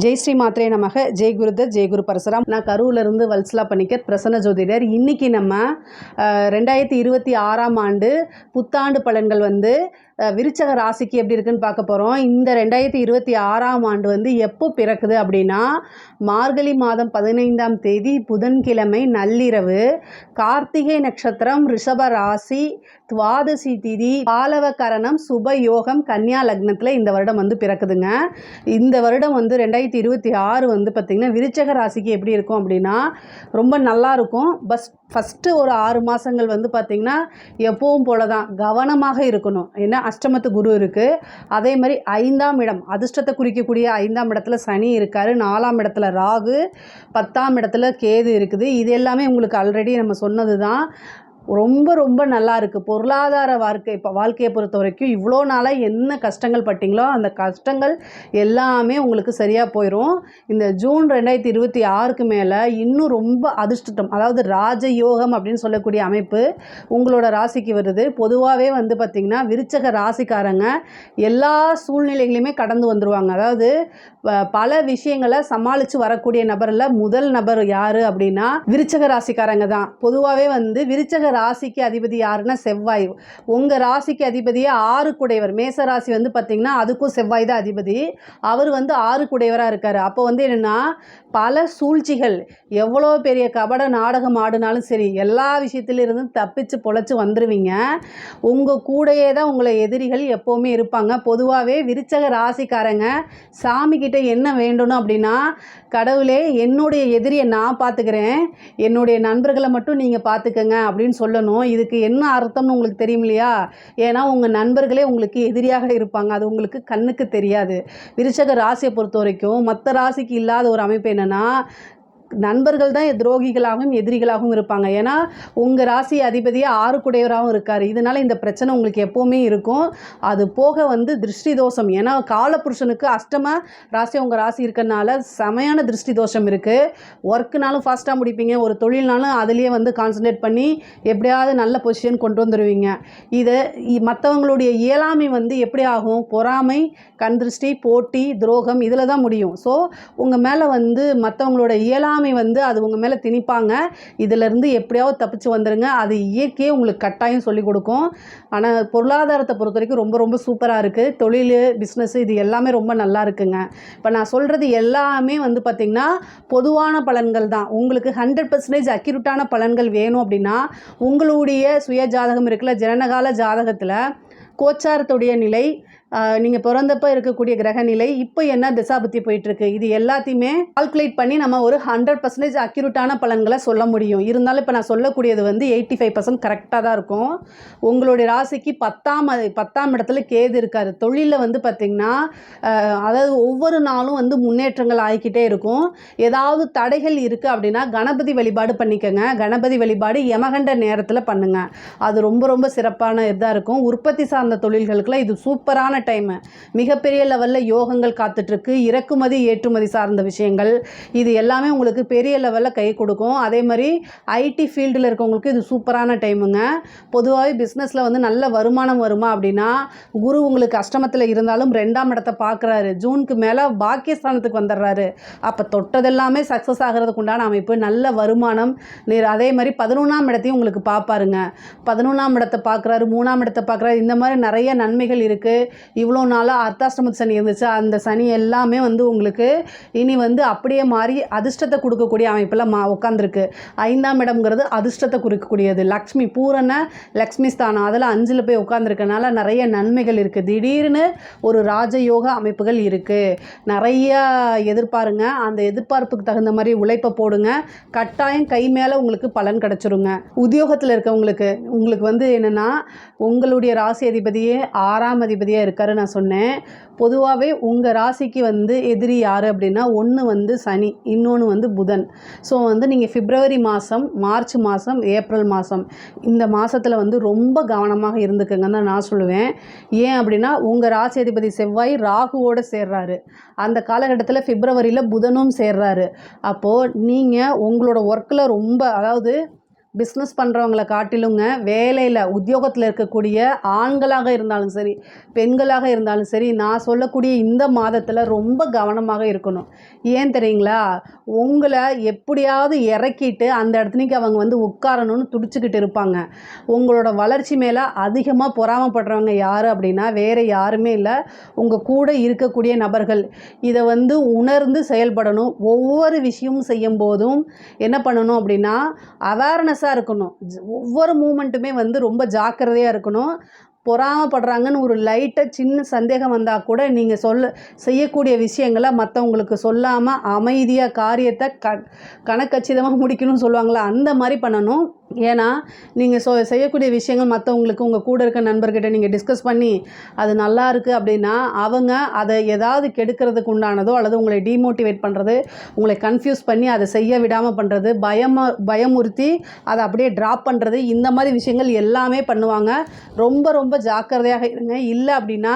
ஜெய் ஸ்ரீ மாத்திரை நமக. ஜெய் குருதர் ஜெய் குரு பரசுராம். நான் கரூர்லேருந்து வல்சலா பணிக்கர் பிரசன்ன ஜோதிடர். இன்றைக்கி நம்ம ரெண்டாயிரத்தி இருபத்தி ஆறாம் ஆண்டு புத்தாண்டு பலன்கள் வந்து விருச்சக ராசிக்கு எப்படி இருக்குன்னு பார்க்க போகிறோம் இந்த ரெண்டாயிரத்தி இருபத்தி ஆறாம் ஆண்டு வந்து எப்போ பிறக்குது அப்படின்னா மார்கழி மாதம் பதினைந்தாம் தேதி புதன்கிழமை நள்ளிரவு கார்த்திகை நட்சத்திரம் ரிஷப ராசி துவாதசி திதி பாலவ கரணம் சுப யோகம் கன்னியா லக்னத்தில் இந்த வருடம் வந்து பிறக்குதுங்க. இந்த வருடம் வந்து ரெண்டாயிரத்தி இருபத்தி ஆறு வந்து பார்த்திங்கன்னா விருச்சக ராசிக்கு எப்படி இருக்கும் அப்படின்னா ரொம்ப நல்லா இருக்கும். பஸ் ஃபஸ்ட்டு ஒரு ஆறு மாதங்கள் வந்து பார்த்திங்கன்னா எப்பவும் போல தான் கவனமாக இருக்கணும். ஏன்னா அஷ்டமத்து குரு இருக்குது அதே மாதிரி ஐந்தாம் இடம் அதிர்ஷ்டத்தை குறிக்கக்கூடிய ஐந்தாம் இடத்துல சனி இருக்கார். நாலாம் இடத்துல ராகு பத்தாம் இடத்துல கேது இருக்குது. இது எல்லாமே உங்களுக்கு ஆல்ரெடி நம்ம சொன்னது தான் ரொம்ப ரொம்ப நல்லா இருக்குது பொருளாதார வாழ்க்கை இப்போ வாழ்க்கையை பொறுத்த வரைக்கும் இவ்வளோ நாளாக என்ன கஷ்டங்கள் பட்டிங்களோ அந்த கஷ்டங்கள் எல்லாமே உங்களுக்கு சரியாக போயிடும் இந்த ஜூன் ரெண்டாயிரத்தி இருபத்தி ஆறுக்கு மேலே இன்னும் ரொம்ப அதிர்ஷ்டம் அதாவது ராஜயோகம் அப்படின்னு சொல்லக்கூடிய அமைப்பு உங்களோட ராசிக்கு வருது. பொதுவாகவே வந்து பார்த்திங்கன்னா விருச்சக ராசிக்காரங்க எல்லா சூழ்நிலைகளையுமே கடந்து வந்துடுவாங்க அதாவது ப- பல விஷயங்களை சமாளித்து வரக்கூடிய நபரில் முதல் நபர் யார் அப்படின்னா விருச்சக ராசிக்காரங்க தான். பொதுவாகவே வந்து விருச்சக ராசிக்கு அதிபதி யாருன்னா செவ்வாய். உங்கள் ராசிக்கு அதிபதியே ஆறு குடைவர் மேச ராசி வந்து பார்த்திங்கன்னா அதுக்கும் செவ்வாய் தான் அதிபதி. அவர் வந்து ஆறு குடையவராக இருக்கார். அப்போ வந்து என்னென்னா பல சூழ்ச்சிகள். எவ்வளோ பெரிய கபட நாடகம் ஆடினாலும் சரி எல்லா விஷயத்துலேருந்தும் தப்பிச்சு பொழைச்சி வந்துடுவீங்க உங்கள் கூடயே தான் உங்களை எதிரிகள் எப்போவுமே இருப்பாங்க. பொதுவாகவே விருச்சக ராசிக்காரங்க சாமிக்கிட்ட என்ன வேண்டணும் அப்படின்னா கடவுளே என்னுடைய எதிரியை நான் பார்த்துக்கிறேன் என்னுடைய நண்பர்களை மட்டும் நீங்கள் பார்த்துக்கங்க அப்படின்னு சொல்லணும். இதுக்கு என்ன அர்த்தம்னு உங்களுக்கு தெரியும் இல்லையா? ஏன்னா உங்கள் நண்பர்களே உங்களுக்கு எதிரியாக இருப்பாங்க. அது உங்களுக்கு கண்ணுக்கு தெரியாது. விருச்சக ராசியை பொறுத்த வரைக்கும் மற்ற ராசிக்கு இல்லாத ஒரு அமைப்பு என்னென்னா நண்பர்கள் தான் துரோகிகளாகவும் எதிரிகளாகவும் இருப்பாங்க. ஏன்னா உங்கள் ராசி அதிபதியாக ஆறுக்குடையவராகவும் இருக்கார். இதனால் இந்த பிரச்சனை உங்களுக்கு எப்போவுமே இருக்கும். அது போக வந்து திருஷ்டி தோஷம் ஏன்னா காலபுருஷனுக்கு அஷ்டம ராசி உங்கள் ராசி இருக்கறனால செமையான திருஷ்டி தோஷம் இருக்குது ஒர்க்குனாலும் ஃபாஸ்ட்டாக முடிப்பீங்க. ஒரு தொழில்னாலும் அதுலேயே வந்து கான்சன்ட்ரேட் பண்ணி எப்படியாவது நல்ல பொசிஷன் கொண்டு வந்துடுவீங்க இதை மற்றவங்களுடைய இயலாமை வந்து எப்படி ஆகும்? பொறாமை கண் திருஷ்டி போட்டி துரோகம் இதில் தான் முடியும். ஸோ உங்கள் மேலே வந்து மற்றவங்களோட இயலாமை வந்து அது உங்கள் மேலே திணிப்பாங்க. இதிலேருந்து எப்படியாவது தப்பிச்சு வந்துடுங்க அது இயற்கையே உங்களுக்கு கட்டாயம் சொல்லிக் கொடுக்கும். ஆனால் பொருளாதாரத்தை பொறுத்த வரைக்கும் ரொம்ப ரொம்ப சூப்பராக இருக்குது தொழில் பிஸ்னஸ் இது எல்லாமே ரொம்ப நல்லா இருக்குங்க. இப்போ நான் சொல்கிறது எல்லாமே வந்து பார்த்திங்கன்னா பொதுவான பலன்கள் தான். உங்களுக்கு ஹண்ட்ரட் பர்சன்டேஜ் அக்யூரட்டான பலன்கள் வேணும் அப்படின்னா உங்களுடைய சுய ஜாதகம் இருக்குல்ல ஜனனகால ஜாதகத்தில் கோச்சாரத்துடைய நிலை நீங்கள் பிறந்தப்போ இருக்கக்கூடிய கிரகநிலை இப்போ என்ன திசாபுத்தி போயிட்டுருக்கு? இது எல்லாத்தையுமே கால்குலேட் பண்ணி நம்ம ஒரு ஹண்ட்ரட் பர்சன்டேஜ் அக்யூரட்டான பலன்களை சொல்ல முடியும். இருந்தாலும் இப்போ நான் சொல்லக்கூடியது வந்து எயிட்டி ஃபைவ் பர்சன்ட் கரெக்டாக தான் இருக்கும். உங்களுடைய ராசிக்கு பத்தாம் பத்தாம் இடத்துல கேது இருக்கார். தொழிலில் வந்து பார்த்திங்கன்னா அதாவது ஒவ்வொரு நாளும் வந்து முன்னேற்றங்கள் ஆகிக்கிட்டே இருக்கும். ஏதாவது தடைகள் இருக்குது அப்படின்னா கணபதி வழிபாடு பண்ணிக்கோங்க. கணபதி வழிபாடு யமகண்ட நேரத்தில் பண்ணுங்கள் அது ரொம்ப ரொம்ப சிறப்பான இதாக இருக்கும். உற்பத்தி சார்ந்த தொழில்களுக்குலாம் இது சூப்பரான டைமு மிகப்பெரிய லெவலில் யோகங்கள் காத்துட்ருக்கு. இறக்குமதி ஏற்றுமதி சார்ந்த விஷயங்கள். இது எல்லாமே உங்களுக்கு பெரிய லெவலில் கை கொடுக்கும். அதே மாதிரி ஐடி ஃபீல்டில் இருக்கவங்களுக்கு இது சூப்பரான டைமுங்க பொதுவாகவே பிஸ்னஸில் வந்து நல்ல வருமானம் வருமா அப்படின்னா குரு உங்களுக்கு அஷ்டமத்தில் இருந்தாலும் ரெண்டாம் இடத்தை பார்க்குறாரு ஜூனுக்கு மேலே பாக்கியஸ்தானத்துக்கு வந்துடுறாரு. அப்போ தொட்டதெல்லாமே சக்ஸஸ் ஆகிறதுக்கு உண்டான அமைப்பு. நல்ல வருமானம். நீர் அதே மாதிரி பதினொன்றாம் இடத்தையும் உங்களுக்கு பார்ப்பாருங்க பதினொன்றாம் இடத்தை பார்க்குறாரு மூணாம் இடத்தை பார்க்குறாரு இந்த மாதிரி நிறைய நன்மைகள் இருக்குது இவ்வளோ நாளாக அர்த்தாஷ்டமத்து சனி இருந்துச்சு. அந்த சனி எல்லாமே வந்து உங்களுக்கு இனி வந்து அப்படியே மாறி அதிர்ஷ்டத்தை கொடுக்கக்கூடிய அமைப்பில் மா உட்காந்துருக்கு ஐந்தாம் இடம்ங்கிறது அதிர்ஷ்டத்தை குறிக்கக்கூடியது. லக்ஷ்மி பூரண லக்ஷ்மி ஸ்தானம். அதில் அஞ்சில் போய் உட்காந்துருக்கனால நிறைய நன்மைகள் இருக்குது திடீர்னு ஒரு ராஜயோக அமைப்புகள் இருக்குது நிறைய எதிர்பாருங்க. அந்த எதிர்பார்ப்புக்கு தகுந்த மாதிரி உழைப்பை போடுங்க. கட்டாயம் கை மேலே உங்களுக்கு பலன் கிடச்சிருங்க. உத்தியோகத்தில் இருக்கவங்களுக்கு உங்களுக்கு வந்து என்னென்னா உங்களுடைய ராசி அதிபதியே ஆறாம் அதிபதியாக இருக்காரு நான் சொன்னேன். பொதுவாகவே உங்கள் ராசிக்கு வந்து எதிரி யார் அப்படின்னா ஒன்று வந்து சனி இன்னொன்று வந்து புதன். ஸோ வந்து நீங்கள் பிப்ரவரி மாதம் மார்ச் மாதம் ஏப்ரல் மாதம் இந்த மாதத்தில் வந்து ரொம்ப கவனமாக இருந்துக்குங்கன்னு தான் நான் சொல்லுவேன். ஏன் அப்படின்னா உங்கள் ராசி அதிபதி செவ்வாய் ராகுவோடு சேர்றாரு. அந்த காலகட்டத்தில் பிப்ரவரியில் புதனும் சேர்றாரு. அப்போது நீங்கள் உங்களோட ஒர்க்கில் ரொம்ப அதாவது பிஸ்னஸ் பண்ணுறவங்களை காட்டிலுங்க வேலையில் உத்தியோகத்தில் இருக்கக்கூடிய ஆண்களாக இருந்தாலும் சரி பெண்களாக இருந்தாலும் சரி நான் சொல்லக்கூடிய இந்த மாதத்தில் ரொம்ப கவனமாக இருக்கணும். ஏன் தெரியுங்களா? உங்களை எப்படியாவது இறக்கிட்டு அந்த இடத்துலைக்கு அவங்க வந்து உட்காரணும்னு துடிச்சுக்கிட்டு இருப்பாங்க. உங்களோட வளர்ச்சி மேலே அதிகமாக பொறாமப்படுறவங்க யார் அப்படின்னா வேறு யாருமே இல்லை. உங்கள் கூட இருக்கக்கூடிய நபர்கள். இதை வந்து உணர்ந்து செயல்படணும். ஒவ்வொரு விஷயமும் செய்யும் போதும் என்ன பண்ணணும் அப்படின்னா அவேர்னஸ் அவேர்னஸாக இருக்கணும். ஜ- ஒவ்வொரு மூமெண்ட்டுமே வந்து ரொம்ப ஜாக்கிரதையாக இருக்கணும். பொறாமப்படுறாங்கன்னு ஒரு லைட்டாக சின்ன சந்தேகம் வந்தால் கூட நீங்கள் சொல்ல செய்யக்கூடிய விஷயங்களை மற்றவங்களுக்கு சொல்லாமல் அமைதியாக காரியத்தை க கணக்கச்சிதமாக முடிக்கணும்னு சொல்லுவாங்களா அந்த மாதிரி பண்ணணும். ஏன்னா நீங்கள் சொ செய்யக்கூடிய விஷயங்கள் மற்றவங்களுக்கு உங்கள் கூட இருக்க நண்பர்கிட்ட நீங்கள் டிஸ்கஸ் பண்ணி அது நல்லா இருக்குது அப்படின்னா அவங்க அதை ஏதாவது கெடுக்கிறதுக்கு உண்டானதோ அல்லது உங்களை டீமோட்டிவேட் பண்ணுறது உங்களை கன்ஃபியூஸ் பண்ணி அதை செய்ய விடாமல் பண்ணுறது பயம பயமுறுத்தி அதை அப்படியே ட்ராப் பண்ணுறது இந்த மாதிரி விஷயங்கள் எல்லாமே பண்ணுவாங்க. ரொம்ப ரொம்ப ஜாக்கிரதையாக இருங்க. இல்லை அப்படின்னா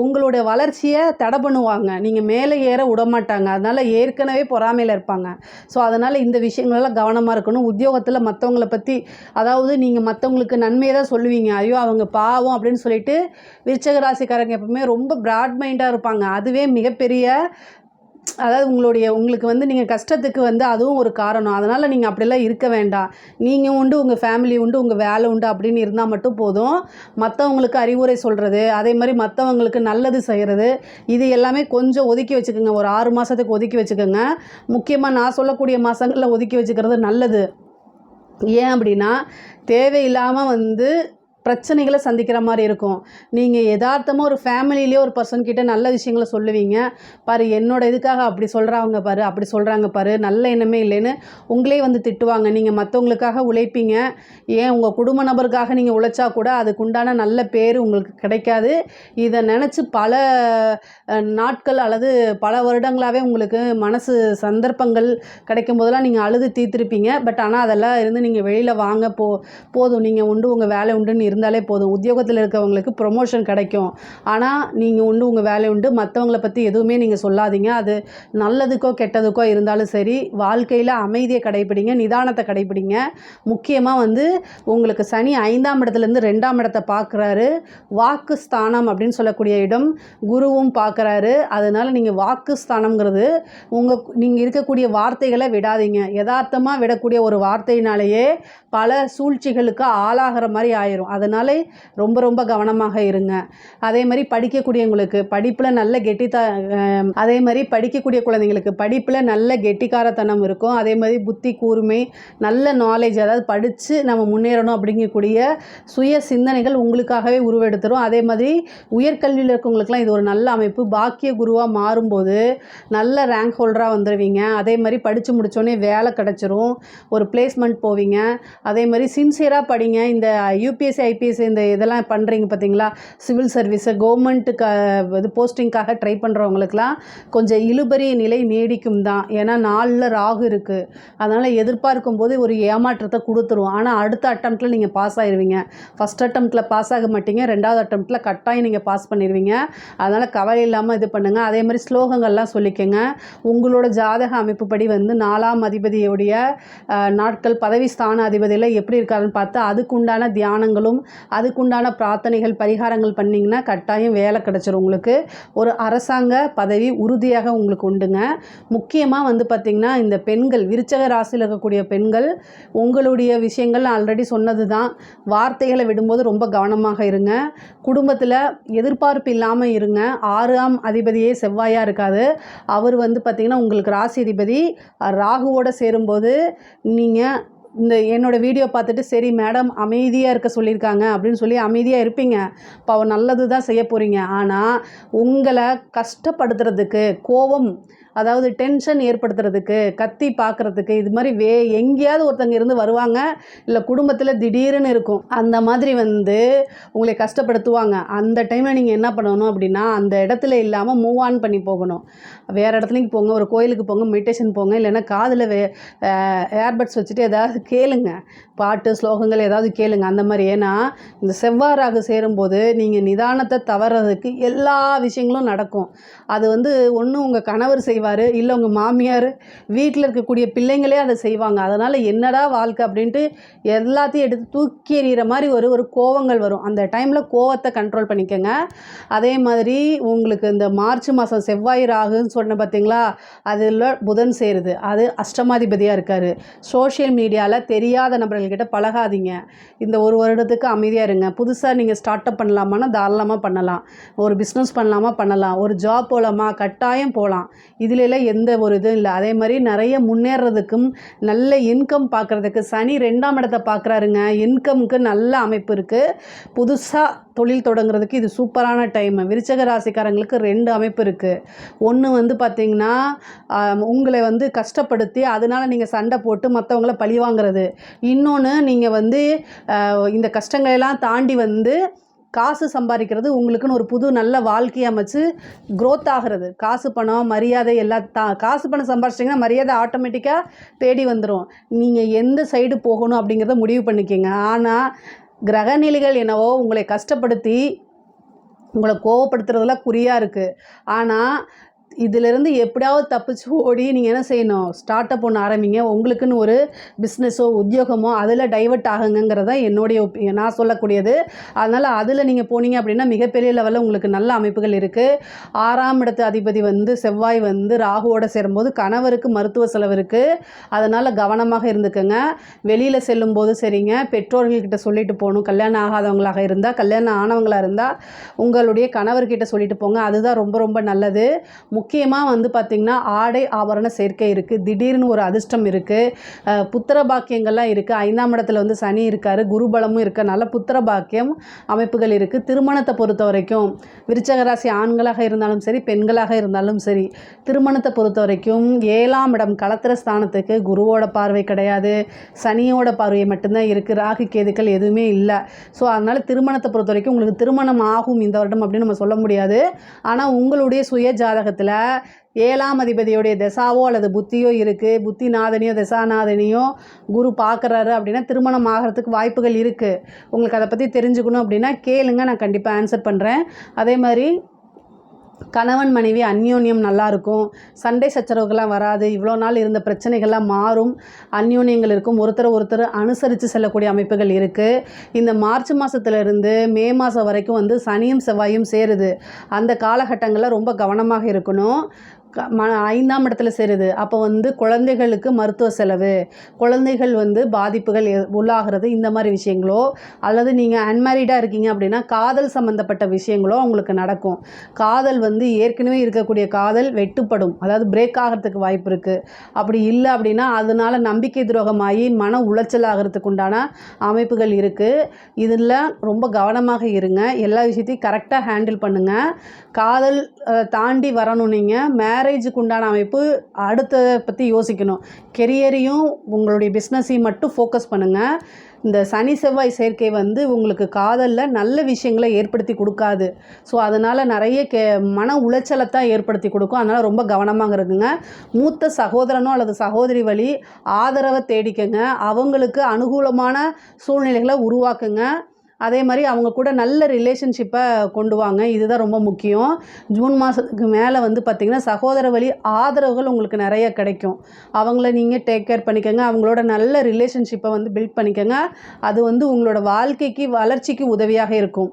உங்களுடைய வளர்ச்சியை தடை பண்ணுவாங்க. நீங்கள் மேலே ஏற விட மாட்டாங்க அதனால் ஏற்கனவே பொறாமையில் இருப்பாங்க. ஸோ அதனால் இந்த விஷயங்களெல்லாம் கவனமாக இருக்கணும். உத்தியோகத்தில் மற்றவங்கள பற்றி அதாவது நீங்கள் மற்றவங்களுக்கு நன்மையை தான் சொல்லுவீங்க. ஐயோ அவங்க பாவம் அப்படின்னு சொல்லிட்டு விருச்சக ராசிக்காரங்க எப்பவுமே ரொம்ப பிராட் மைண்டாக இருப்பாங்க. அதுவே மிகப்பெரிய அதாவது உங்களுடைய உங்களுக்கு வந்து நீங்கள் கஷ்டத்துக்கு வந்து அதுவும் ஒரு காரணம். அதனால் நீங்கள் அப்படிலாம் இருக்க வேண்டாம். நீங்கள் உண்டு உங்கள் ஃபேமிலி உண்டு உங்கள் வேலை உண்டு அப்படின்னு இருந்தால் மட்டும் போதும். மற்றவங்களுக்கு அறிவுரை சொல்கிறது அதே மாதிரி மற்றவங்களுக்கு நல்லது செய்கிறது இது எல்லாமே கொஞ்சம் ஒதுக்கி வச்சுக்கோங்க. ஒரு ஆறு மாதத்துக்கு ஒதுக்கி வச்சுக்கோங்க. முக்கியமாக நான் சொல்லக்கூடிய மாதங்களில் ஒதுக்கி வச்சுக்கிறது நல்லது. ஏன் அப்படின்னா தேவையில்லாமல் வந்து பிரச்சனைகளை சந்திக்கிற மாதிரி இருக்கும். நீங்கள் யதார்த்தமாக ஒரு ஃபேமிலியிலே ஒரு பர்சன் நல்ல விஷயங்களை சொல்லுவீங்க. பாரு என்னோட இதுக்காக அப்படி சொல்கிறாங்க பாரு அப்படி சொல்கிறாங்க பாரு நல்ல எண்ணமே இல்லைன்னு உங்களே வந்து திட்டுவாங்க. நீங்கள் மற்றவங்களுக்காக உழைப்பீங்க. ஏன் உங்கள் குடும்ப நபருக்காக நீங்கள் உழைச்சா கூட அதுக்குண்டான நல்ல பேர் உங்களுக்கு கிடைக்காது. இதை நினச்சி பல நாட்கள் அல்லது பல வருடங்களாகவே உங்களுக்கு மனசு சந்தர்ப்பங்கள் கிடைக்கும் போதெல்லாம் நீங்கள் அழுது தீர்த்திருப்பீங்க. பட் ஆனால் அதெல்லாம் இருந்து நீங்கள் வெளியில் வாங்க போ போதும். நீங்கள் உண்டு உங்கள் வேலை உண்டுன்னு இருந்தாலே போதும். உத்தியோகத்தில் இருக்கவங்களுக்கு ப்ரொமோஷன் கிடைக்கும். ஆனால் நீங்கள் உண்டு உங்கள் வேலை உண்டு. மற்றவங்கள பற்றி எதுவுமே நீங்கள் சொல்லாதீங்க. அது நல்லதுக்கோ கெட்டதுக்கோ இருந்தாலும் சரி வாழ்க்கையில் அமைதியை கடைப்பிடிங்க நிதானத்தை கடைப்பிடிங்க. முக்கியமாக வந்து உங்களுக்கு சனி ஐந்தாம் இடத்துலேருந்து ரெண்டாம் இடத்தை பார்க்குறாரு. வாக்கு ஸ்தானம் அப்படின்னு சொல்லக்கூடிய இடம் குருவும் பார்க்குறாரு. அதனால் நீங்கள் வாக்கு ஸ்தானங்கிறது உங்கள் நீங்கள் இருக்கக்கூடிய வார்த்தைகளை விடாதீங்க. யதார்த்தமாக விடக்கூடிய ஒரு வார்த்தையினாலேயே பல சூழ்ச்சிகளுக்கு ஆளாகிற மாதிரி ஆயிரும். அதை ரொம்ப ரொம்ப கவனமாக இருங்க. அதே மாதிரி படிக்கக்கூடியவங்களுக்கு படிப்பில் நல்ல கெட்டித்தா அதே மாதிரி படிக்கக்கூடிய குழந்தைங்களுக்கு படிப்பில் நல்ல கெட்டிக்காரத்தனம் இருக்கும். அதே மாதிரி புத்தி கூர்மை நல்ல நாலேஜ் அதாவது படித்து நம்ம முன்னேறணும் அப்படிங்கக்கூடிய சுய சிந்தனைகள் உங்களுக்காகவே உருவெடுத்துரும். அதே மாதிரி உயர்கல்வியில் இருக்கவங்களுக்குலாம் இது ஒரு நல்ல அமைப்பு. பாக்கிய குருவாக மாறும்போது நல்ல ரேங்க் ஹோல்டராக வந்துடுவீங்க அதே மாதிரி படித்து முடித்தோடனே வேலை கிடச்சிரும். ஒரு பிளேஸ்மெண்ட் போவீங்க. அதே மாதிரி சின்சியராக படிங்க. இந்த யூபிஎஸ்சி ஐபிஎஸ் இந்த இதெல்லாம் பண்ணுறீங்க பார்த்தீங்களா சிவில் சர்வீஸு கவர்மெண்ட்டுக்கு இது போஸ்டிங்காக ட்ரை பண்ணுறவங்களுக்குலாம் கொஞ்சம் இழுபறி நிலை நீடிக்கும் தான். ஏன்னா நாளில் ராகு இருக்குது அதனால் எதிர்பார்க்கும் போது ஒரு ஏமாற்றத்தை கொடுத்துருவோம் ஆனால் அடுத்த அட்டம்ப்ட்டில் நீங்கள் பாஸ் ஆயிடுவீங்க ஃபஸ்ட் அட்டம்ப்ட்டில் பாஸ் ஆக மாட்டீங்க. ரெண்டாவது அட்டம்ப்டில் கட்டாயம் நீங்கள் பாஸ் பண்ணிடுவீங்க அதனால் கவலை இல்லாமல் இது பண்ணுங்கள் அதே மாதிரி ஸ்லோகங்கள்லாம் சொல்லிக்கோங்க. உங்களோட ஜாதக அமைப்புப்படி வந்து நாலாம் அதிபதியுடைய நாட்கள் பதவி ஸ்தான அதிபதியில் எப்படி இருக்காருன்னு பார்த்து அதுக்குண்டான தியானங்களும் அதுக்குண்டான பிரார்த்தனைகள் பரிகாரங்கள் பண்ணிங்கன்னா கட்டாயம் வேலை கிடச்சிரும் உங்களுக்கு. ஒரு அரசாங்க பதவி உறுதியாக உங்களுக்கு உண்டுங்க. முக்கியமாக வந்து பார்த்திங்கன்னா இந்த பெண்கள் விருச்சக ராசியில் இருக்கக்கூடிய பெண்கள் உங்களுடைய விஷயங்கள் ஆல்ரெடி சொன்னது தான் வார்த்தைகளை விடும்போது ரொம்ப கவனமாக இருங்க. குடும்பத்தில் எதிர்பார்ப்பு இல்லாமல் இருங்க. ஆறாம் அதிபதியே செவ்வாயாக இருக்காது அவர் வந்து பார்த்திங்கன்னா உங்களுக்கு ராசி அதிபதி ராகுவோடு சேரும்போது நீங்கள் இந்த என்னோடய வீடியோ பார்த்துட்டு சரி மேடம் அமைதியாக இருக்க சொல்லியிருக்காங்க அப்படின்னு சொல்லி அமைதியாக இருப்பீங்க. இப்போ நல்லது தான் செய்ய போகிறீங்க ஆனால் உங்களை கஷ்டப்படுத்துறதுக்கு கோபம் அதாவது டென்ஷன் ஏற்படுத்துறதுக்கு கத்தி பார்க்குறதுக்கு இது மாதிரி வே எங்கேயாவது ஒருத்தங்க இருந்து வருவாங்க இல்லை குடும்பத்தில் திடீர்னு இருக்கும். அந்த மாதிரி வந்து உங்களை கஷ்டப்படுத்துவாங்க. அந்த டைமில் நீங்கள் என்ன பண்ணணும் அப்படின்னா அந்த இடத்துல இல்லாமல் மூவ் ஆன் பண்ணி போகணும். வேறு இடத்துலையும் போங்க ஒரு கோயிலுக்கு போங்க மெடிடேஷன் போங்க இல்லைன்னா காதில் வே ஏர்பட்ஸ் வச்சுட்டு ஏதாவது கேளுங்க. பாட்டு ஸ்லோகங்கள் ஏதாவது கேளுங்க. அந்த மாதிரி ஏன்னா இந்த செவ்வாறாக சேரும்போது நீங்கள் நிதானத்தை தவறதுக்கு எல்லா விஷயங்களும் நடக்கும். அது வந்து ஒன்று உங்கள் கணவர் செய்வார். செய்வார் இல்லை உங்கள் மாமியார் வீட்டில் இருக்கக்கூடிய பிள்ளைங்களே அதை செய்வாங்க. அதனால் என்னடா வாழ்க்கை அப்படின்ட்டு எல்லாத்தையும் எடுத்து தூக்கி எறிகிற மாதிரி ஒரு ஒரு கோவங்கள் வரும். அந்த டைமில் கோவத்தை கண்ட்ரோல் பண்ணிக்கோங்க. அதே மாதிரி உங்களுக்கு இந்த மார்ச் மாதம் செவ்வாய் ராகுன்னு சொன்னேன் பார்த்தீங்களா அதில் புதன் சேருது. அது அஷ்டமாதிபதியாக இருக்கார். சோஷியல் மீடியாவில் தெரியாத நபர்கள்கிட்ட பழகாதீங்க. இந்த ஒரு வருடத்துக்கு அமைதியாக இருங்க. புதுசாக நீங்கள் ஸ்டார்ட் அப் பண்ணலாமான்னா தாராளமாக பண்ணலாம். ஒரு பிஸ்னஸ் பண்ணலாமா பண்ணலாம். ஒரு ஜாப் போகலாமா கட்டாயம் போகலாம் இதில் எல்லாம் எந்த ஒரு இதுவும் இல்லை. அதே மாதிரி நிறைய முன்னேறதுக்கும் நல்ல இன்கம் பார்க்குறதுக்கு சனி ரெண்டாம் இடத்தை பார்க்குறாருங்க இன்கமுக்கு நல்ல அமைப்பு இருக்குது புதுசாக தொழில் தொடங்குறதுக்கு இது சூப்பரான டைம் விருச்சக ராசிக்காரங்களுக்கு ரெண்டு அமைப்பு இருக்குது ஒன்று வந்து பார்த்திங்கன்னா உங்களை வந்து கஷ்டப்படுத்தி அதனால் நீங்கள் சண்டை போட்டு மற்றவங்கள பழி வாங்குறது. இன்னொன்று நீங்கள் வந்து இந்த கஷ்டங்களெல்லாம் தாண்டி வந்து காசு சம்பாதிக்கிறது உங்களுக்குன்னு ஒரு புது நல்ல வாழ்க்கையை அமைச்சு க்ரோத் ஆகிறது. காசு பணம் மரியாதை எல்லா தா காசு பணம் சம்பாரிச்சிட்டிங்கன்னா மரியாதை ஆட்டோமேட்டிக்காக தேடி வந்துடும் நீங்கள் எந்த சைடு போகணும் அப்படிங்கிறத முடிவு பண்ணிக்கோங்க. ஆனால் கிரகநிலைகள் என்னவோ உங்களை கஷ்டப்படுத்தி உங்களை கோவப்படுத்துறதுல குறியாக இருக்குது ஆனால் இதிலிருந்து எப்படியாவது தப்பிச்சு ஓடி நீங்கள் என்ன செய்யணும்? ஸ்டார்ட் அப் ஒன்று ஆரம்பிங்க. உங்களுக்குன்னு ஒரு பிஸ்னஸோ உத்தியோகமோ அதில் டைவர்ட் ஆகுங்கிறத என்னுடைய நான் சொல்லக்கூடியது. அதனால் அதில் நீங்கள் போனீங்க அப்படின்னா மிகப்பெரிய லெவலில் உங்களுக்கு நல்ல அமைப்புகள் இருக்குது ஆறாம் இடத்து அதிபதி வந்து செவ்வாய் வந்து ராகுவோட சேரும்போது கணவருக்கு மருத்துவ செலவு இருக்குது அதனால் கவனமாக இருந்துக்கோங்க. வெளியில் செல்லும்போது சரிங்க. பெற்றோர்கள்கிட்ட சொல்லிட்டு போகணும். கல்யாணம் ஆகாதவங்களாக இருந்தால் கல்யாணம் ஆனவங்களாக இருந்தால் உங்களுடைய கணவர்கிட்ட சொல்லிட்டு போங்க. அதுதான் ரொம்ப ரொம்ப நல்லது. முக்கியமாக வந்து பார்த்திங்கன்னா ஆடை ஆபரண சேர்க்கை இருக்குது திடீர்னு ஒரு அதிர்ஷ்டம் இருக்குது புத்திர பாக்கியங்கள்லாம் இருக்குது ஐந்தாம் இடத்துல வந்து சனி இருக்கார் குருபலமும் இருக்கனால புத்திர பாக்கியம் அமைப்புகள் இருக்குது திருமணத்தை பொறுத்த வரைக்கும் விருச்சகராசி ஆண்களாக இருந்தாலும் சரி பெண்களாக இருந்தாலும் சரி திருமணத்தை பொறுத்த வரைக்கும் ஏழாம் இடம் களத்திர ஸ்தானத்துக்கு குருவோட பார்வை கிடையாது. சனியோட பார்வை மட்டும்தான் இருக்குது ராகு கேதுக்கள் எதுவுமே இல்லை. ஸோ அதனால் திருமணத்தை பொறுத்த வரைக்கும் உங்களுக்கு திருமணம் ஆகும் இந்த வருடம் அப்படின்னு நம்ம சொல்ல முடியாது. ஆனால் உங்களுடைய சுய ஜாதகத்தில் ஏழாம் அதிபதியுடைய திசாவோ அல்லது புத்தியோ இருக்குது புத்தி திசாநாதனியோ குரு பார்க்குறாரு அப்படின்னா திருமணம் ஆகிறதுக்கு வாய்ப்புகள் இருக்குது உங்களுக்கு அதை பற்றி தெரிஞ்சுக்கணும் அப்படின்னா கேளுங்க. நான் கண்டிப்பாக ஆன்சர் பண்ணுறேன் அதே மாதிரி கணவன் மனைவி அந்யோன்யம் நல்லாயிருக்கும் சண்டை சச்சரவுகள்லாம் வராது. இவ்வளோ நாள் இருந்த பிரச்சனைகள்லாம் மாறும். அந்யோன்யங்கள் இருக்கும். ஒருத்தர் ஒருத்தர் அனுசரித்து செல்லக்கூடிய அமைப்புகள் இருக்குது இந்த மார்ச் மாதத்துலேருந்து மே மாதம் வரைக்கும் வந்து சனியும் செவ்வாயும் சேருது. அந்த காலகட்டங்களில் ரொம்ப கவனமாக இருக்கணும். ஐந்தாம் இடத்துல சேருது. அப்போ வந்து குழந்தைகளுக்கு மருத்துவ செலவு குழந்தைகள் வந்து பாதிப்புகள் எ- உள்ளாகிறது இந்த மாதிரி விஷயங்களோ அல்லது நீங்கள் அன்மேரிடாக இருக்கீங்க அப்படின்னா காதல் சம்மந்தப்பட்ட விஷயங்களோ உங்களுக்கு நடக்கும். காதல் வந்து ஏற்கனவே இருக்கக்கூடிய காதல் வெட்டுப்படும். அதாவது பிரேக் ஆகிறதுக்கு வாய்ப்பு இருக்குது அப்படி இல்லை அப்படின்னா அதனால நம்பிக்கை துரோகமாகி மன உளைச்சல் ஆகிறதுக்கு உண்டான அமைப்புகள் இருக்குது இதில் ரொம்ப கவனமாக இருங்க. எல்லா விஷயத்தையும் கரெக்டாக ஹேண்டில் பண்ணுங்கள் காதல் தாண்டி வரணும் நீங்கள் மேரேஜுக்கு உண்டான அமைப்பு அடுத்த பற்றி யோசிக்கணும். கெரியரையும் உங்களுடைய பிஸ்னஸையும் மட்டும் ஃபோக்கஸ் பண்ணுங்கள் இந்த சனி செவ்வாய் சேர்க்கை வந்து உங்களுக்கு காதலில் நல்ல விஷயங்களை ஏற்படுத்தி கொடுக்காது. ஸோ அதனால் நிறைய கே மன உளைச்சலை தான் ஏற்படுத்தி கொடுக்கும். அதனால் ரொம்ப கவனமாக இருக்குங்க மூத்த சகோதரனோ அல்லது சகோதரி வழி ஆதரவை தேடிக்கங்க. அவங்களுக்கு அனுகூலமான சூழ்நிலைகளை உருவாக்குங்க. அதே மாதிரி அவங்க கூட நல்ல ரிலேஷன்ஷிப்பை கொண்டு வாங்க. இதுதான் ரொம்ப முக்கியம். ஜூன் மாதத்துக்கு மேலே வந்து பார்த்திங்கன்னா சகோதர வழி ஆதரவுகள் உங்களுக்கு நிறைய கிடைக்கும். அவங்கள நீங்கள் டேக் கேர் பண்ணிக்கோங்க. அவங்களோட நல்ல ரிலேஷன்ஷிப்பை வந்து பில்ட் பண்ணிக்கோங்க. அது வந்து உங்களோட வாழ்க்கைக்கு வளர்ச்சிக்கு உதவியாக இருக்கும்.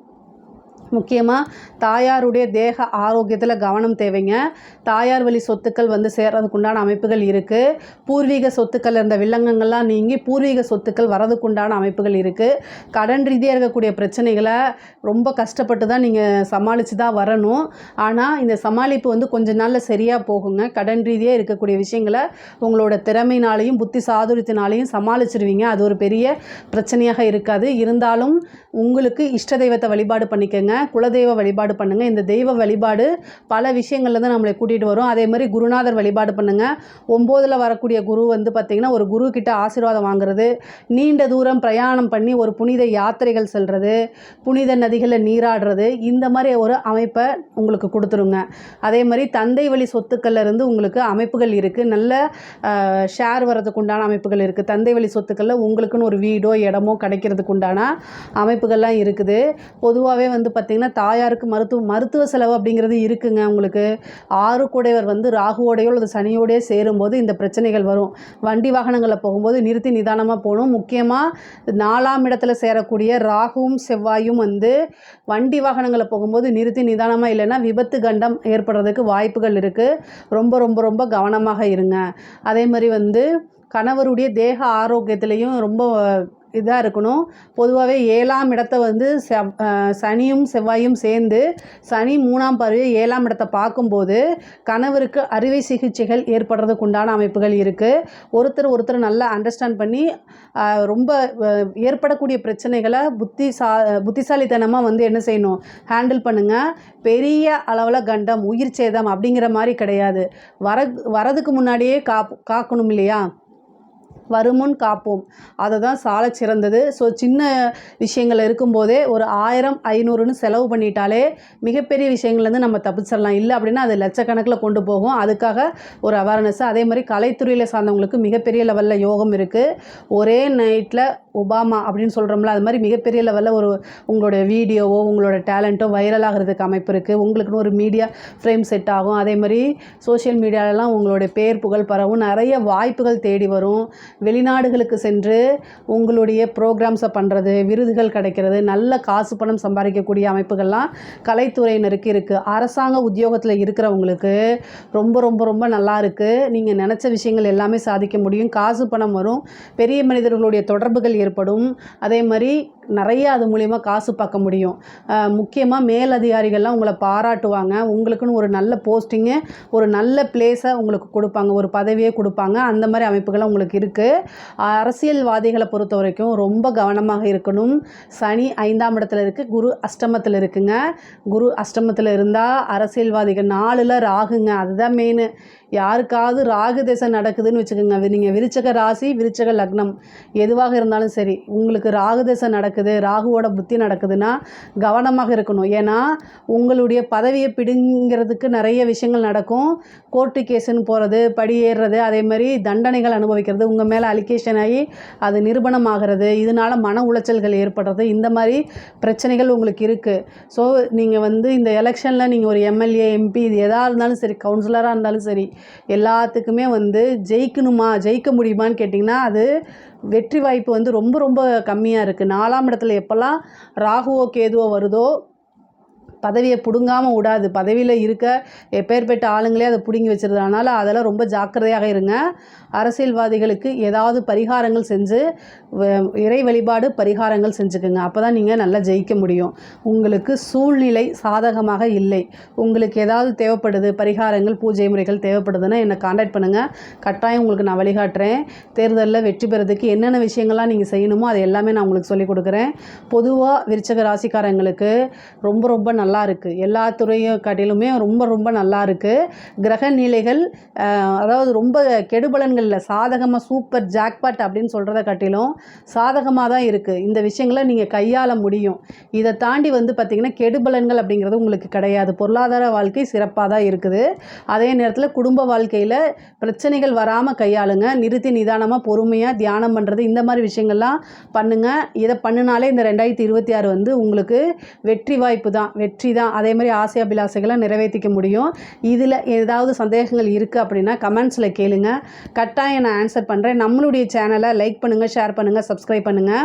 முக்கியமாக தாயாருடைய தேக ஆரோக்கியத்தில் கவனம் தேவைங்க. தாயார் வழி சொத்துக்கள் வந்து சேர்றதுக்கு உண்டான அமைப்புகள் இருக்குது பூர்வீக சொத்துக்கள் இருந்த வில்லங்கங்கள்லாம் நீங்கி பூர்வீக சொத்துக்கள் வரதுக்குண்டான அமைப்புகள் இருக்குது கடன் ரீதியாக இருக்கக்கூடிய பிரச்சனைகளை ரொம்ப கஷ்டப்பட்டு தான் நீங்கள் சமாளித்து தான் வரணும். ஆனால் இந்த சமாளிப்பு வந்து கொஞ்ச நாளில் சரியாக போகுங்க. கடன் ரீதியாக இருக்கக்கூடிய விஷயங்களை உங்களோட திறமையினாலையும் புத்தி சாதுரியத்தினாலையும் சமாளிச்சிருவீங்க. அது ஒரு பெரிய பிரச்சனையாக இருக்காது. இருந்தாலும் உங்களுக்கு இஷ்ட தெய்வத்தை வழிபாடு பண்ணிக்கோங்க. குலதெய்வ வழிபாடு பண்ணுங்கள் இந்த தெய்வ வழிபாடு பல விஷயங்கள்ல தான் நம்மளை கூட்டிகிட்டு வரும். அதே மாதிரி குருநாதர் வழிபாடு பண்ணுங்கள் ஒம்போதில் வரக்கூடிய குரு வந்து பார்த்திங்கன்னா ஒரு குரு கிட்ட ஆசீர்வாதம் வாங்குறது நீண்ட தூரம் பிரயாணம் பண்ணி ஒரு புனித யாத்திரைகள் செல்வது புனித நதிகளில் நீராடுறது இந்த மாதிரி ஒரு அமைப்பை உங்களுக்கு கொடுத்துருங்க. அதே மாதிரி தந்தை வழி சொத்துக்கள்ல இருந்து உங்களுக்கு அமைப்புகள் இருக்குது நல்ல ஷேர் வர்றதுக்கு உண்டான அமைப்புகள் இருக்குது தந்தை வழி சொத்துக்களில் உங்களுக்குன்னு ஒரு வீடோ இடமோ கிடைக்கிறதுக்கு உண்டான அமைப்புகள்லாம் இருக்குது. பொதுவாகவே வந்து பார்த்திங்கன்னா தாயாருக்கு மருத்துவ மருத்துவ செலவு அப்படிங்கிறது இருக்குங்க உங்களுக்கு. ஆறு கூடையவர் வந்து ராகுவோடையோ அல்லது சனியோடையோ சேரும்போது இந்த பிரச்சனைகள் வரும். வண்டி வாகனங்களில் போகும்போது நிறுத்தி நிதானமாக போகணும். முக்கியமாக நாலாம் இடத்துல சேரக்கூடிய ராகுவும் செவ்வாயும் வந்து வண்டி வாகனங்களில் போகும்போது நிறுத்தி நிதானமாக இல்லைன்னா விபத்து கண்டம் ஏற்படுறதுக்கு வாய்ப்புகள் இருக்குது ரொம்ப ரொம்ப ரொம்ப கவனமாக இருங்க. அதே மாதிரி வந்து கணவருடைய தேக ஆரோக்கியத்துலேயும் ரொம்ப இதாக இருக்கணும். பொதுவாகவே ஏழாம் இடத்த வந்து செவ் சனியும் செவ்வாயும் சேர்ந்து சனி மூணாம் பார்வை ஏழாம் இடத்தை பார்க்கும்போது கணவருக்கு அறுவை சிகிச்சைகள் ஏற்படுறதுக்கு உண்டான அமைப்புகள் இருக்குது ஒருத்தர் ஒருத்தர் நல்லா அண்டர்ஸ்டாண்ட் பண்ணி ரொம்ப ஏற்படக்கூடிய பிரச்சனைகளை புத்தி சா புத்திசாலித்தனமாக வந்து என்ன செய்யணும்? ஹேண்டில் பண்ணுங்கள் பெரிய அளவில் கண்டம் உயிர் சேதம் அப்படிங்கிற மாதிரி கிடையாது. வர வரதுக்கு முன்னாடியே காப் காக்கணும் இல்லையா? வருமுன் காப்போம். அதை தான் சால சிறந்தது. ஸோ சின்ன விஷயங்கள் இருக்கும்போதே ஒரு ஆயிரம் ஐநூறுன்னு செலவு பண்ணிட்டாலே மிகப்பெரிய விஷயங்கள்லேருந்து நம்ம தப்பிச்சிடலாம். இல்லை அப்படின்னா அது லட்சக்கணக்கில் கொண்டு போகும். அதுக்காக ஒரு அவேர்னஸ் அதே மாதிரி கலைத்துறையில் சார்ந்தவங்களுக்கு மிகப்பெரிய லெவலில் யோகம் இருக்குது ஒரே நைட்டில் ஒபாமா அப்படின்னு சொல்கிறோம்ல அது மாதிரி மிகப்பெரிய லெவலில் ஒரு உங்களோட வீடியோவோ உங்களோட டேலண்ட்டோ வைரல் ஆகிறதுக்கு அமைப்பு இருக்குது உங்களுக்குன்னு ஒரு மீடியா ஃப்ரேம் செட் ஆகும். அதே மாதிரி சோஷியல் மீடியாலலாம் உங்களுடைய பேர் புகழ் பரவும். நிறைய வாய்ப்புகள் தேடி வரும். வெளிநாடுகளுக்கு சென்று உங்களுடைய ப்ரோக்ராம்ஸை பண்ணுறது விருதுகள் கிடைக்கிறது நல்ல காசு பணம் சம்பாதிக்கக்கூடிய அமைப்புகள்லாம் கலைத்துறையினருக்கு இருக்குது அரசாங்க உத்தியோகத்தில் இருக்கிறவங்களுக்கு ரொம்ப ரொம்ப ரொம்ப நல்லா இருக்குது நீங்கள் நினச்ச விஷயங்கள் எல்லாமே சாதிக்க முடியும். காசு பணம் வரும். பெரிய மனிதர்களுடைய தொடர்புகள் ஏற்படும். அதே மாதிரி நிறைய அது மூலிமா காசு பார்க்க முடியும். முக்கியமாக மேலதிகாரிகள்லாம் உங்களை பாராட்டுவாங்க. உங்களுக்குன்னு ஒரு நல்ல போஸ்டிங்கு ஒரு நல்ல பிளேஸை உங்களுக்கு கொடுப்பாங்க. ஒரு பதவியே கொடுப்பாங்க. அந்த மாதிரி அமைப்புகள்லாம் உங்களுக்கு இருக்குது அரசியல்வாதிகளை பொறுத்த வரைக்கும் ரொம்ப கவனமாக இருக்கணும். சனி ஐந்தாம் இடத்துல இருக்குது குரு அஷ்டமத்தில் இருக்குங்க. குரு அஷ்டமத்தில் இருந்தால் அரசியல்வாதிகள் நாலில் ராகுங்க. அதுதான் மெயின் யாருக்காவது ராகு திசை நடக்குதுன்னு வச்சுக்கோங்க. நீங்கள் விருச்சக ராசி விருச்சக லக்னம். எதுவாக இருந்தாலும் சரி உங்களுக்கு ராகு திசை நடக்குது ராகுவோட புத்தி நடக்குதுன்னா கவனமாக இருக்கணும். ஏன்னா உங்களுடைய பதவியை பிடுங்கிறதுக்கு நிறைய விஷயங்கள் நடக்கும். கோர்ட்டு கேஸுன்னு போகிறது படியேறுறது அதே மாதிரி தண்டனைகள் அனுபவிக்கிறது உங்கள் மேலே அலிகேஷன் ஆகி அது நிரூபணம் ஆகிறது இதனால் மன உளைச்சல்கள் ஏற்படுறது இந்த மாதிரி பிரச்சனைகள் உங்களுக்கு இருக்குது ஸோ நீங்கள் வந்து இந்த எலெக்ஷனில் நீங்கள் ஒரு எம்எல்ஏ எம்பி இது எதாக இருந்தாலும் சரி கவுன்சிலராக இருந்தாலும் சரி எல்லாத்துக்குமே வந்து ஜெயிக்கணுமா ஜெயிக்க முடியுமான்னு கேட்டிங்கன்னா அது வெற்றி வாய்ப்பு வந்து ரொம்ப ரொம்ப கம்மியாக இருக்குது நாலாம் இடத்துல எப்போல்லாம் ராகுவோ கேதுவோ வருதோ பதவியை பிடுங்காமல் விடாது. பதவியில் இருக்க எப்பேற்பட்ட ஆளுங்களே அதை பிடுங்கி வச்சிருது. அதனால் அதெல்லாம் ரொம்ப ஜாக்கிரதையாக இருங்க. அரசியல்வாதிகளுக்கு ஏதாவது பரிகாரங்கள் செஞ்சு வ- இறை வழிபாடு பரிகாரங்கள் செஞ்சுக்குங்க. அப்போ தான் நீங்கள் நல்லா ஜெயிக்க முடியும். உங்களுக்கு சூழ்நிலை சாதகமாக இல்லை. உங்களுக்கு ஏதாவது தேவைப்படுது பரிகாரங்கள் பூஜை முறைகள் தேவைப்படுதுன்னா என்னை காண்டாக்ட் பண்ணுங்கள் கட்டாயம் உங்களுக்கு நான் வழிகாட்டுறேன். தேர்தலில் வெற்றி பெறதுக்கு என்னென்ன விஷயங்கள்லாம் நீங்கள் செய்யணுமோ அது எல்லாமே நான் உங்களுக்கு சொல்லிக் கொடுக்குறேன். பொதுவாக விருச்சக ராசிக்காரங்களுக்கு ரொம்ப ரொம்ப நல்லா நல்லா இருக்குது எல்லா துறையும் காட்டிலுமே ரொம்ப ரொம்ப நல்லா இருக்குது கிரக நிலைகள் அதாவது ரொம்ப கெடுபலன்கள் இல்லை சாதகமாக சூப்பர் ஜாக்பாட் அப்படின்னு சொல்கிறத காட்டிலும் சாதகமாக தான் இருக்குது இந்த விஷயங்களை நீங்கள் கையாள முடியும். இதை தாண்டி வந்து பார்த்திங்கன்னா கெடுபலன்கள் அப்படிங்கிறது உங்களுக்கு கிடையாது. பொருளாதார வாழ்க்கை சிறப்பாக தான் இருக்குது. அதே நேரத்தில் குடும்ப வாழ்க்கையில் பிரச்சனைகள் வராமல் கையாளுங்க. நிறுத்தி நிதானமாக பொறுமையாக தியானம் பண்ணுறது இந்த மாதிரி விஷயங்கள்லாம் பண்ணுங்கள் இதை பண்ணினாலே இந்த ரெண்டாயிரத்தி இருபத்தி ஆறு வந்து உங்களுக்கு வெற்றி வாய்ப்பு தான். வெற்றி தான். அதே மாதிரி ஆசை அபிலாசைகளை நிறைவேற்றிக்க முடியும். இதில் ஏதாவது சந்தேகங்கள் இருக்குது அப்படின்னா கமெண்ட்ஸில் கேளுங்க. கட்டாயம் நான் ஆன்சர் பண்ணுறேன் நம்மளுடைய சேனலை லைக் பண்ணுங்கள் ஷேர் பண்ணுங்கள் சப்ஸ்கிரைப் பண்ணுங்கள்